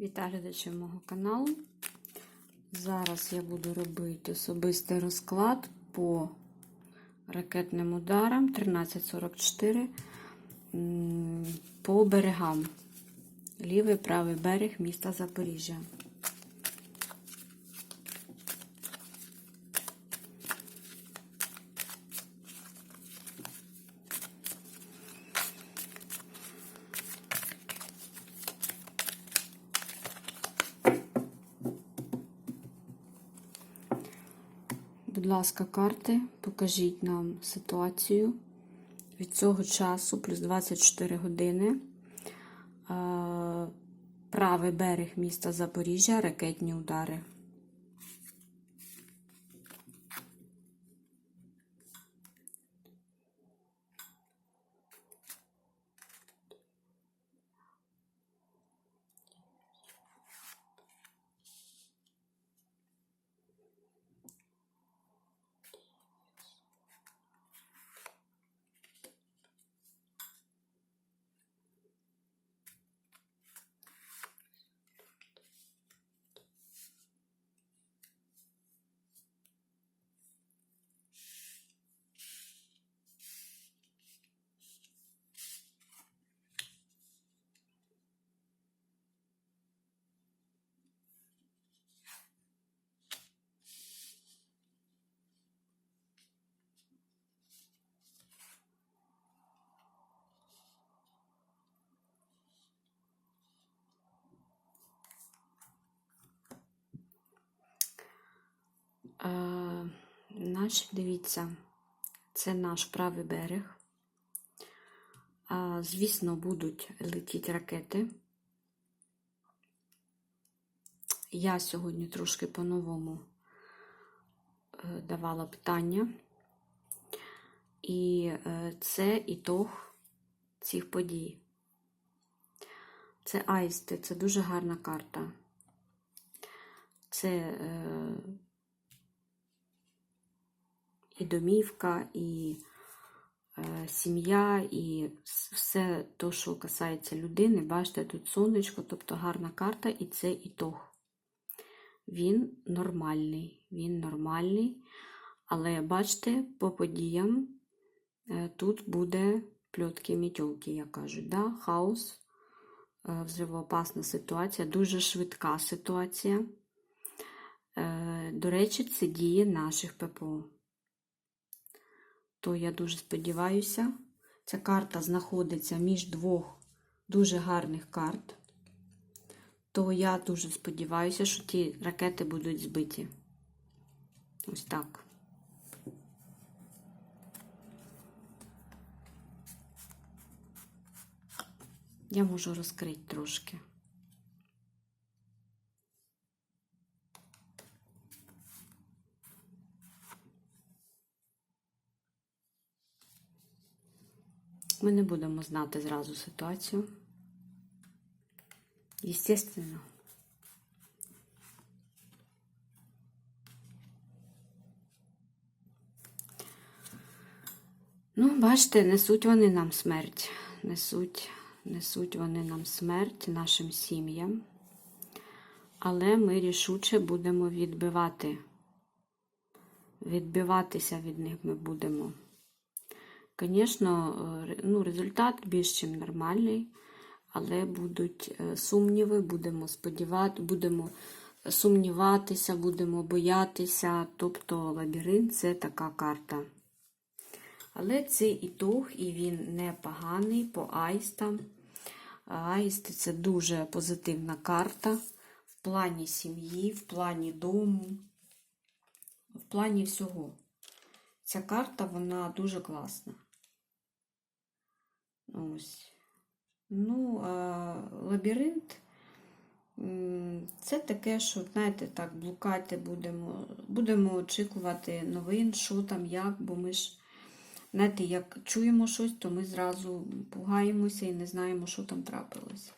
Вітаю глядачів мого каналу. Зараз я буду робити особистий розклад по ракетним ударам 1344 по берегам. Лівий правий берег міста Запоріжжя. Будь ласка, карти, покажіть нам ситуацію від цього часу, плюс 24 години. Е, Правий берег міста Запоріжжя, ракетні удари. Значить, дивіться, це наш правий берег. Звісно, будуть летіти ракети. Я сьогодні трошки по-новому е, давала питання. І е, це ітог цих подій. Це аїсти, це дуже гарна карта. Це е, і домівка, і е, сім'я, і все те, що касається людини. Бачите, тут сонечко, тобто гарна карта, і це ітог. Він нормальний, він нормальний, але бачите, по подіям е, тут буде пльотки мітьолки, як кажуть, да? хаос, е, взривоопасна ситуація, дуже швидка ситуація. Е, До речі, це діє наших ППО то я дуже сподіваюся, ця карта знаходиться між двох дуже гарних карт, то я дуже сподіваюся, що ті ракети будуть збиті. Ось так. Я можу розкрити трошки. Ми не будемо знати зразу ситуацію. Естественно. Ну, бачите, несуть вони нам смерть. Несуть, несуть вони нам смерть нашим сім'ям. Але ми рішуче будемо відбивати. Відбиватися від них ми будемо. Звісно, ну, результат більш ніж нормальний, але будуть е, сумніви, будемо сподівати, будемо сумніватися, будемо боятися. Тобто лабіринт це така карта. Але це ітог, і він непоганий по аїстам. Аїсти це дуже позитивна карта в плані сім'ї, в плані дому, в плані всього. Ця карта, вона дуже класна. Ось. Ну, лабіринт це таке, що, знаєте, так, блукати будемо. Будемо очікувати новин, що там, як, бо ми ж, знаєте, як чуємо щось, то ми зразу пугаємося і не знаємо, що там трапилось.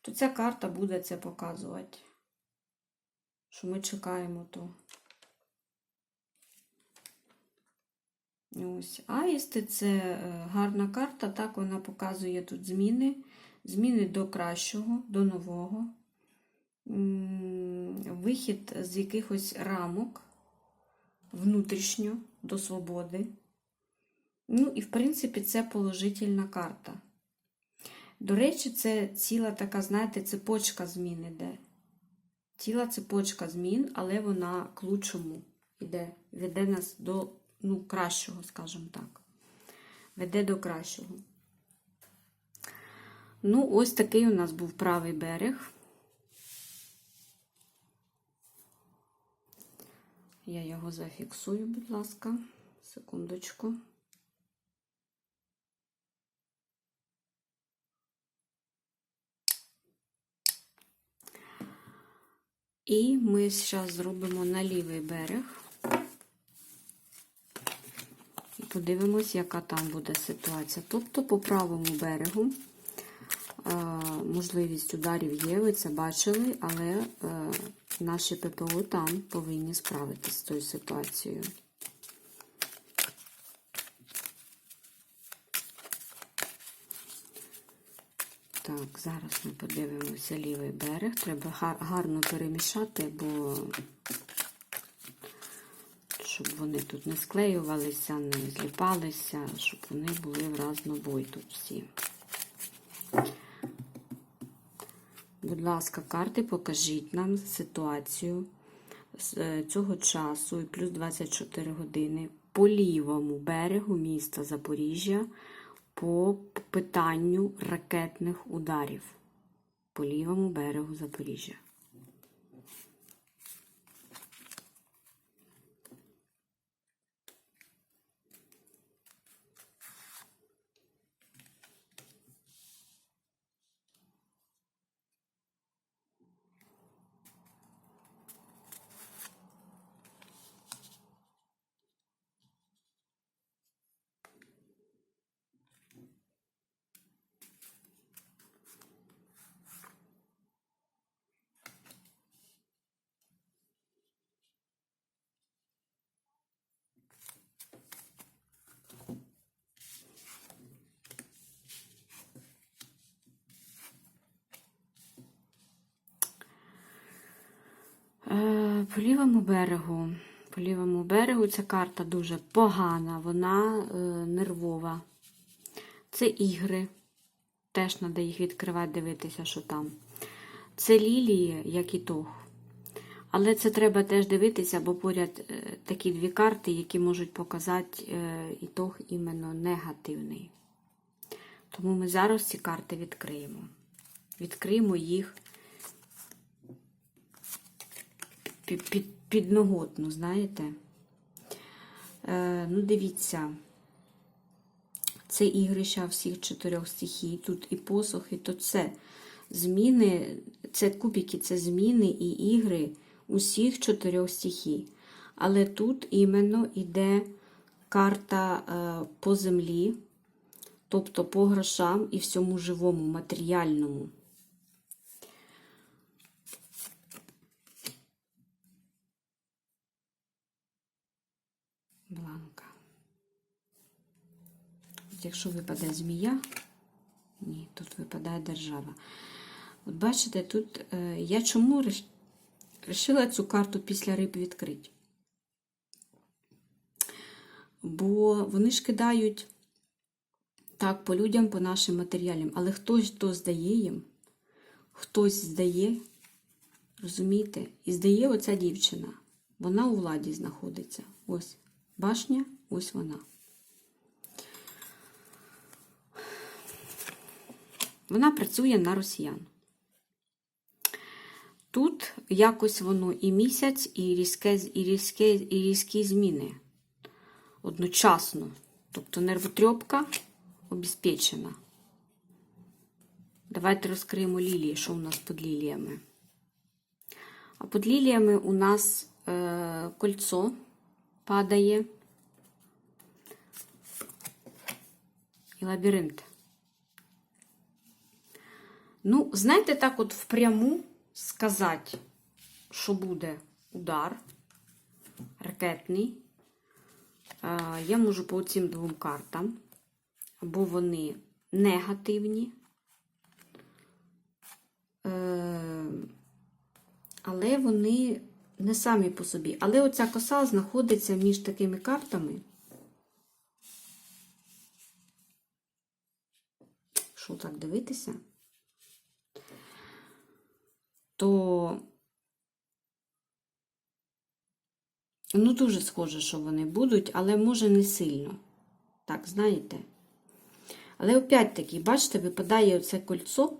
То ця карта буде це показувати, що ми чекаємо то. Ось. Аїсти це е, гарна карта, так вона показує тут зміни, зміни до кращого, до нового. вихід з якихось рамок внутрішньо до свободи. Ну, і, в принципі, це положительна карта. До речі, це ціла така, знаєте, цепочка змін іде. Ціла цепочка змін, але вона к лучшому іде. Веде нас до ну, кращого, скажімо так. Веде до кращого. Ну, ось такий у нас був правий берег. Я його зафіксую, будь ласка, секундочку. І ми зараз зробимо на лівий берег. І подивимось, яка там буде ситуація. Тобто по правому берегу е, можливість ударів є, ви це бачили, але е, наші ППО там повинні справитися з тою ситуацією. Так, зараз ми подивимося лівий берег. Треба гарно перемішати, бо щоб вони тут не склеювалися, не зліпалися, щоб вони були в разнобой тут всі. Будь ласка, карти, покажіть нам ситуацію з е, цього часу і плюс 24 години по лівому берегу міста Запоріжжя по питанню ракетних ударів. По лівому берегу Запоріжжя. Е, По лівому берегу. По лівому берегу ця карта дуже погана, вона е, нервова. Це ігри. Теж треба їх відкривати, дивитися, що там. Це лілії, як і тог. Але це треба теж дивитися, бо поряд е, такі дві карти, які можуть показати е, ітог іменно негативний. Тому ми зараз ці карти відкриємо. Відкриємо їх під, під, підноготно, знаєте. Е, ну, дивіться, це ігрища всіх чотирьох стихій. Тут і посохи, то це зміни, це кубики, це зміни і ігри усіх чотирьох стихій. Але тут іменно йде карта е, по землі, тобто по грошам і всьому живому, матеріальному. Бланка. Якщо випаде змія, ні, тут випадає держава. От бачите, тут е, я чому вирішила цю карту після риб відкрити? Бо вони ж кидають так по людям, по нашим матеріалам, але хтось то здає їм, хтось здає, розумієте? І здає оця дівчина. Вона у владі знаходиться. Ось башня, ось вона. Вона працює на росіян. Тут якось воно і місяць, і різке, і різке, і різкі зміни одночасно. Тобто нервотрьопка обезпечена. Давайте розкриємо лілії, що у нас під ліліями. А під ліліями у нас е, кольцо падає і лабіринт. Ну, знаєте, так от впряму сказати, що буде удар ракетний. Е, Я можу по цим двом картам, або вони негативні, е, але вони не самі по собі. Але оця коса знаходиться між такими картами. Що так дивитися? То ну дуже схоже, що вони будуть, але може не сильно. Так, знаєте? Але опять-таки, бачите, випадає оце кольцо,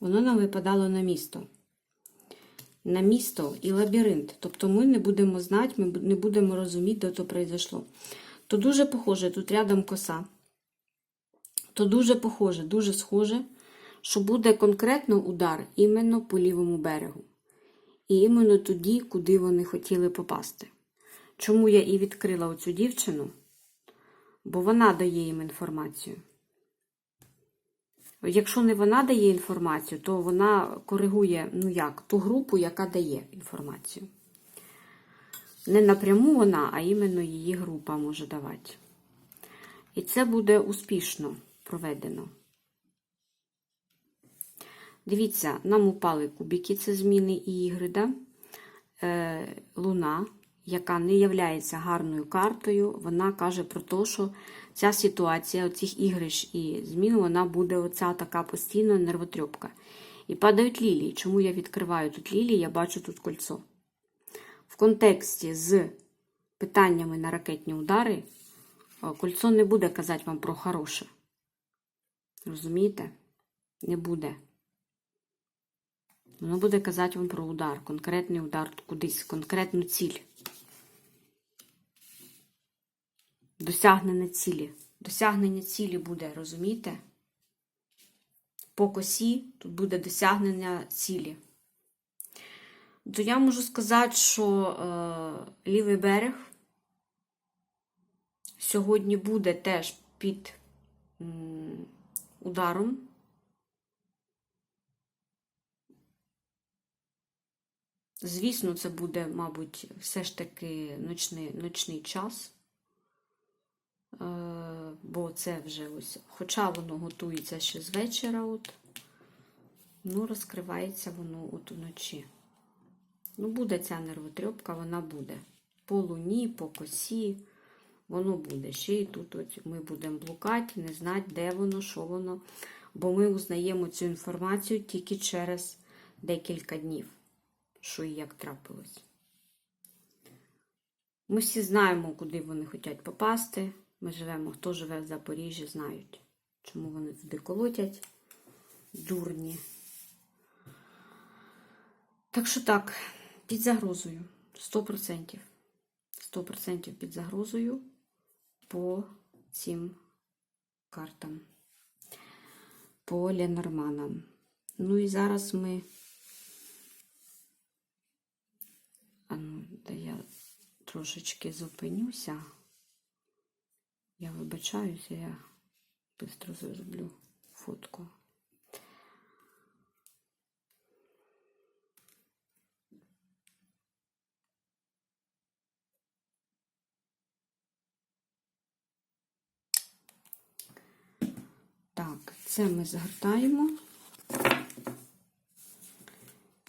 воно нам випадало на місто. На місто і лабіринт. Тобто ми не будемо знати, ми не будемо розуміти, де то произошло. То дуже похоже, тут рядом коса. То дуже похоже, дуже схоже, що буде конкретно удар іменно по лівому берегу. І іменно тоді, куди вони хотіли попасти. Чому я і відкрила оцю дівчину? Бо вона дає їм інформацію. Якщо не вона дає інформацію, то вона коригує, ну як, ту групу, яка дає інформацію. Не напряму вона, а іменно її група може давати. І це буде успішно проведено. Дивіться, нам упали кубики, це зміни і ігри, да? е, Луна, яка не є гарною картою, вона каже про те, що ця ситуація, оцих іграш і змін, вона буде оця така постійна нервотрьопка. І падають лілії. Чому я відкриваю тут лілії, я бачу тут кольцо. В контексті з питаннями на ракетні удари, кольцо не буде казати вам про хороше. Розумієте? Не буде. Воно буде казати вам про удар, конкретний удар кудись, конкретну ціль. Досягнення цілі. Досягнення цілі буде, розумієте? По косі тут буде досягнення цілі. То я можу сказати, що е, лівий берег сьогодні буде теж під м, ударом. Звісно, це буде, мабуть, все ж таки ночний, ночний час. Е, бо це вже ось, хоча воно готується ще з вечора, от, ну, розкривається воно от вночі. Ну, буде ця нервотрьопка, вона буде. По луні, по косі, воно буде. Ще і тут от ми будемо блукати, не знати, де воно, що воно. Бо ми узнаємо цю інформацію тільки через декілька днів, що і як трапилось. Ми всі знаємо, куди вони хочуть попасти. Ми живемо, хто живе в Запоріжжі, знають, чому вони туди колотять. Дурні. Так що так, під загрозою. 100%. 100% під загрозою по цим картам. По Ленорманам. Ну і зараз ми. А ну, де я трошечки зупинюся. Я вибачаюся, я швидко зроблю фотку. Так, це ми згортаємо.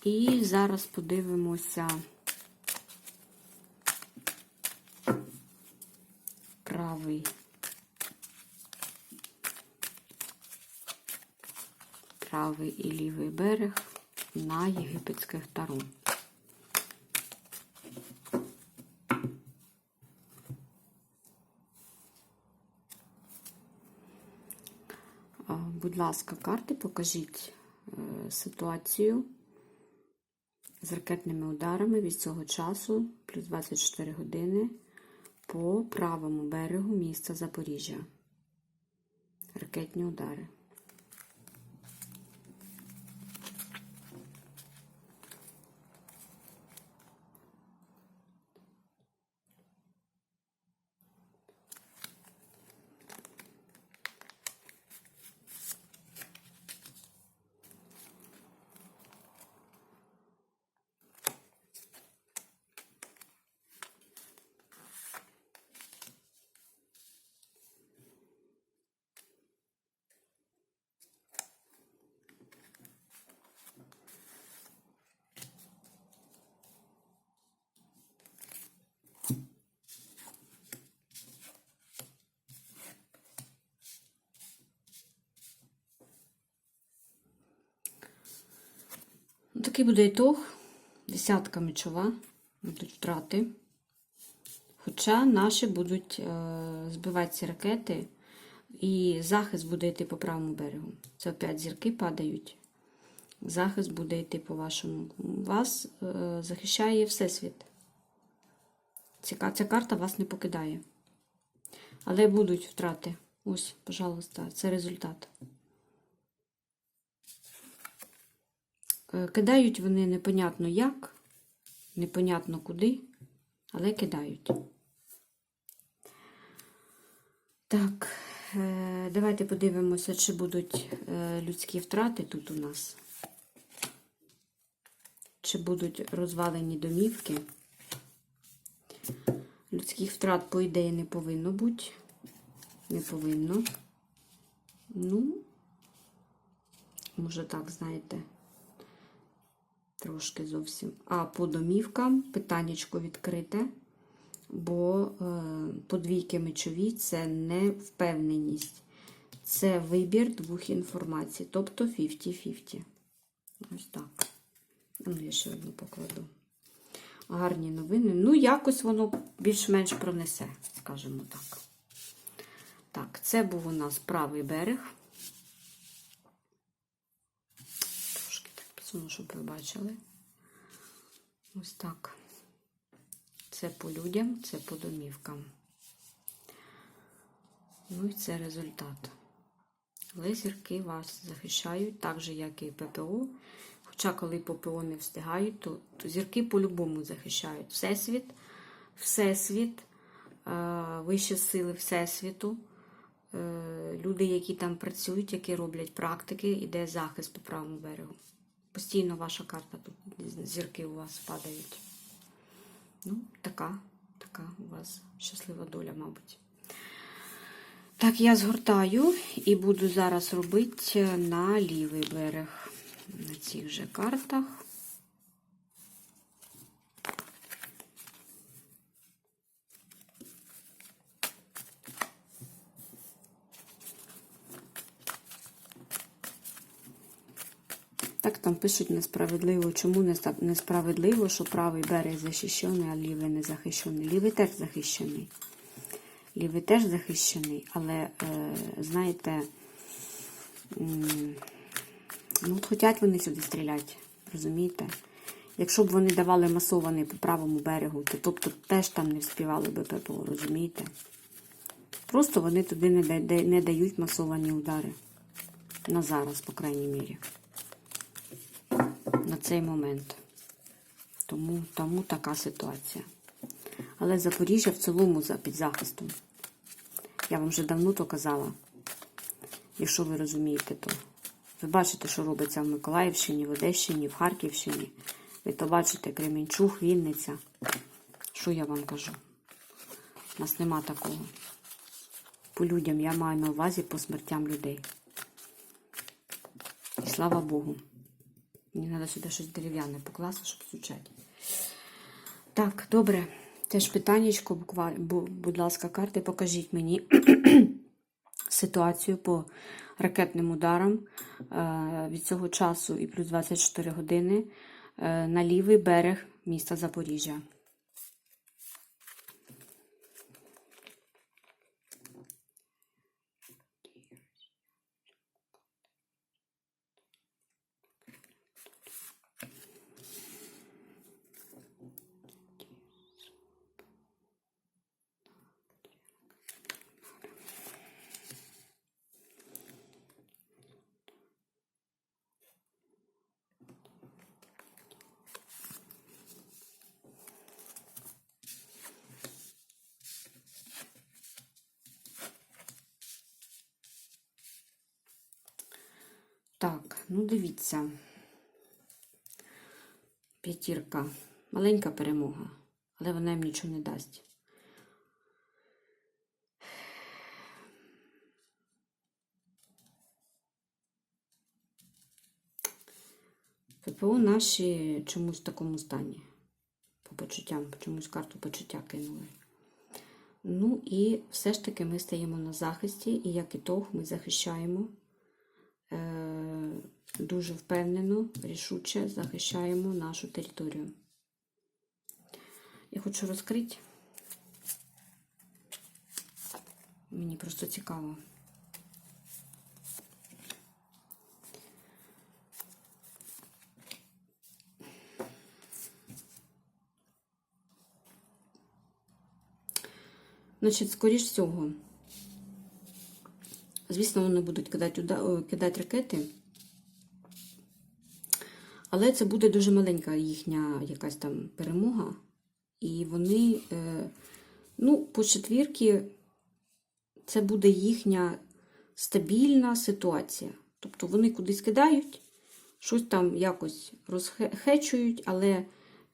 І зараз подивимося правий. Правий і лівий берег на єгипетських таро. Будь ласка, карти, покажіть е, ситуацію з ракетними ударами від цього часу, плюс 24 години, по правому берегу міста Запоріжжя. Ракетні удари. Такий буде ітог. Десятка мечова. Будуть втрати. Хоча наші будуть е, збивати ці ракети, і захист буде йти по правому берегу. Це опять зірки падають. Захист буде йти по вашому. Вас е, захищає Всесвіт. Ця, ця карта вас не покидає. Але будуть втрати. Ось, пожалуйста, це результат. Кидають вони непонятно як, непонятно куди, але кидають. Так, е, давайте подивимося, чи будуть е, людські втрати тут у нас. Чи будуть розвалені домівки. Людських втрат, по ідеї, не повинно бути. Не повинно. Ну, може так, знаєте, трошки зовсім. А по домівкам питаннячко відкрите, бо е, подвійки мечові це не впевненість. Це вибір двох інформацій, тобто 50-50. Ось так. Ну, я ще одну покладу. Гарні новини. Ну, якось воно більш-менш пронесе, скажімо так. Так, це був у нас правий берег. Підсуну, щоб ви бачили. Ось так. Це по людям, це по домівкам. Ну і це результат. Але зірки вас захищають, так же, як і ППО. Хоча, коли ППО не встигають, то, то зірки по-любому захищають Всесвіт, Всесвіт, е, вищі сили Всесвіту, е, люди, які там працюють, які роблять практики, іде захист по правому берегу. Постійно ваша карта тут, зірки у вас падають. Ну, така, така у вас щаслива доля, мабуть. Так, я згортаю і буду зараз робити на лівий берег на цих же картах. Так там пишуть несправедливо. Чому несправедливо, що правий берег захищений, а лівий не захищений? Лівий теж захищений. Лівий теж захищений, але, е, знаєте, ну, от хотять вони сюди стріляти, розумієте? Якщо б вони давали масований по правому берегу, то тобто теж там не вспівали би ППО, розумієте? Просто вони туди не дають масовані удари. На зараз, по крайній мірі. На цей момент. Тому, тому така ситуація. Але Запоріжжя в цілому під захистом. Я вам вже давно то казала. Якщо ви розумієте, то ви бачите, що робиться в Миколаївщині, в Одещині, в Харківщині. Ви то бачите Кременчуг, Вінниця. Що я вам кажу? У нас нема такого. По людям я маю на увазі по смертям людей. І слава Богу. Мені треба сюди щось дерев'яне покласти, щоб звучати. Так, добре. Теж питаннячко, будь ласка, карти, покажіть мені ситуацію по ракетним ударам е, від цього часу і плюс 24 години е, на лівий берег міста Запоріжжя. Так, ну дивіться. П'ятірка. Маленька перемога, але вона їм нічого не дасть. ППО наші чомусь в такому стані. По почуттям, чомусь карту почуття кинули. Ну і все ж таки ми стаємо на захисті, і як ітог ми захищаємо дуже впевнено, рішуче захищаємо нашу територію. Я хочу розкрити. Мені просто цікаво. Значить, скоріш всього, звісно, вони будуть кидати, кидати ракети, але це буде дуже маленька їхня якась там перемога. І вони, е, ну, по четвірки, це буде їхня стабільна ситуація. Тобто вони кудись кидають, щось там якось розхечують, але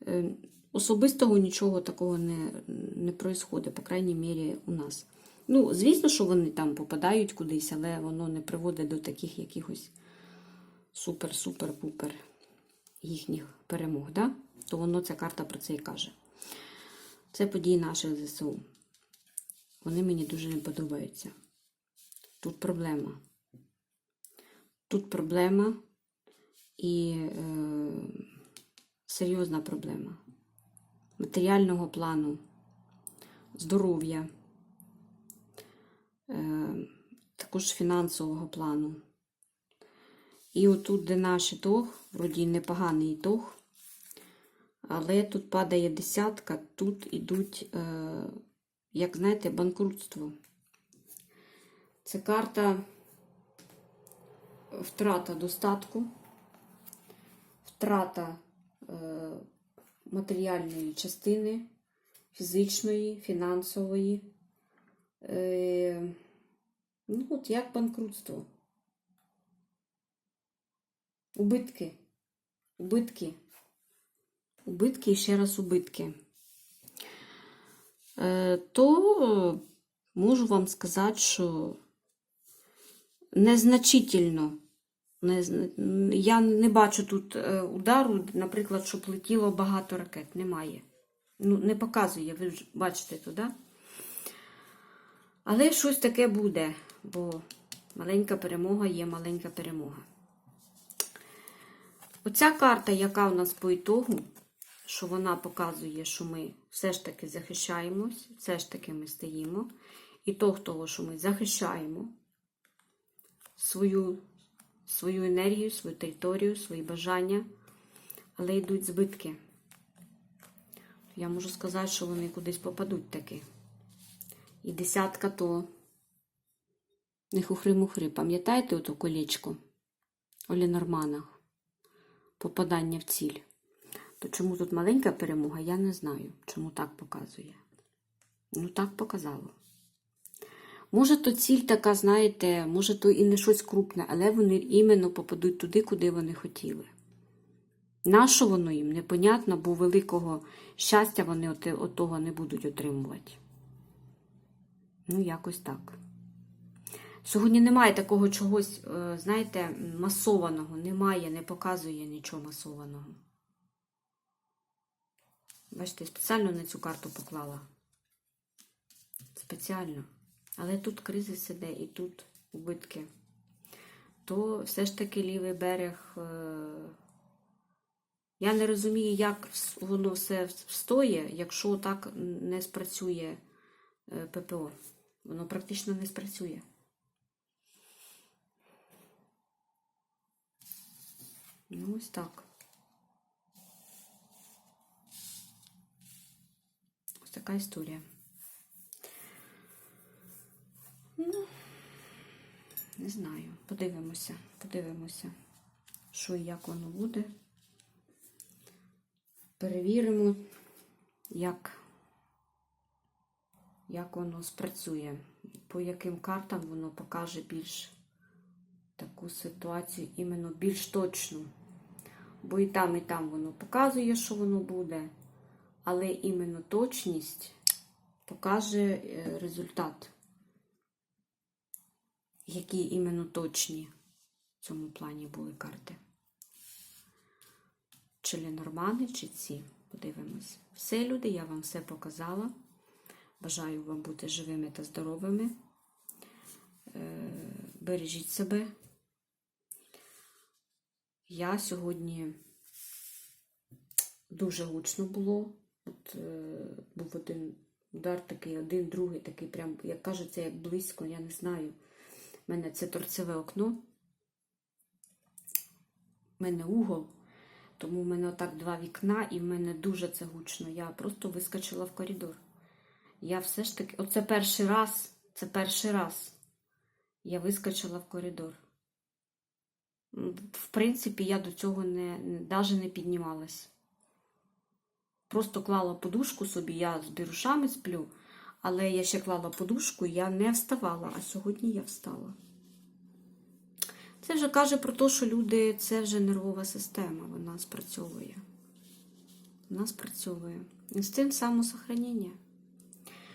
е, особистого нічого такого не, не происходить, по крайній мірі, у нас. Ну, звісно, що вони там попадають кудись, але воно не приводить до таких якихось супер-супер-пупер їхніх перемог. Да? То воно ця карта про це і каже. Це події наших ЗСУ. Вони мені дуже не подобаються. Тут проблема. Тут проблема і е, серйозна проблема матеріального плану, здоров'я, також фінансового плану. І отут, де наш ітог, вроді непоганий ітог, але тут падає десятка, тут ідуть, е, як знаєте, банкрутство. Це карта втрата достатку, втрата е, матеріальної частини, фізичної, фінансової. Е, ну, от як банкрутство. Убитки. Убитки. Убитки і ще раз убитки. Е, то можу вам сказати, що незначительно. Я не бачу тут е, удару, наприклад, щоб летіло багато ракет. Немає. Ну, не показує, ви ж бачите туди. Але щось таке буде, бо маленька перемога є маленька перемога. Оця карта, яка у нас по ітогу, що вона показує, що ми все ж таки захищаємось, все ж таки ми стоїмо. І того, того, що ми захищаємо свою, свою енергію, свою територію, свої бажання, але йдуть збитки. Я можу сказати, що вони кудись попадуть таки. І десятка то не хухри-мухри. Пам'ятаєте ото колечко у Ленорманах? Попадання в ціль. То чому тут маленька перемога, я не знаю, чому так показує. Ну, так показало. Може, то ціль така, знаєте, може, то і не щось крупне, але вони іменно попадуть туди, куди вони хотіли. Нащо воно їм? Непонятно, бо великого щастя вони от того не будуть отримувати. Ну, якось так. Сьогодні немає такого чогось, е, знаєте, масованого. Немає, не показує нічого масованого. Бачите, спеціально на цю карту поклала. Спеціально. Але тут кризис іде і тут убитки. То все ж таки лівий берег. е, Я не розумію, як воно все встоє, якщо так не спрацює е, ППО. Воно практично не спрацює. Ну, ось так. Ось така історія. Ну, не знаю. Подивимося, подивимося, що і як воно буде. Перевіримо, як, як воно спрацює, по яким картам воно покаже більш таку ситуацію, іменно більш точну. Бо і там, і там воно показує, що воно буде, але іменно точність покаже е, результат, які іменно точні в цьому плані були карти. Чи Ленормани, чи ці. Подивимось. Все, люди, я вам все показала. Бажаю вам бути живими та здоровими. Е, Бережіть себе. Я сьогодні дуже гучно було. От, е, був один удар такий, один, другий, такий, прям, як кажеться, як близько, я не знаю. У мене це торцеве окно. У мене угол, тому в мене отак два вікна, і в мене дуже це гучно. Я просто вискочила в коридор. Я все ж таки, оце перший раз, це перший раз я вискочила в коридор. В принципі, я до цього не, навіть не піднімалась. Просто клала подушку собі, я з бірушами сплю, але я ще клала подушку, я не вставала, а сьогодні я встала. Це вже каже про те, що люди, це вже нервова система, вона спрацьовує. Вона спрацьовує. Інстинкт самосохранення.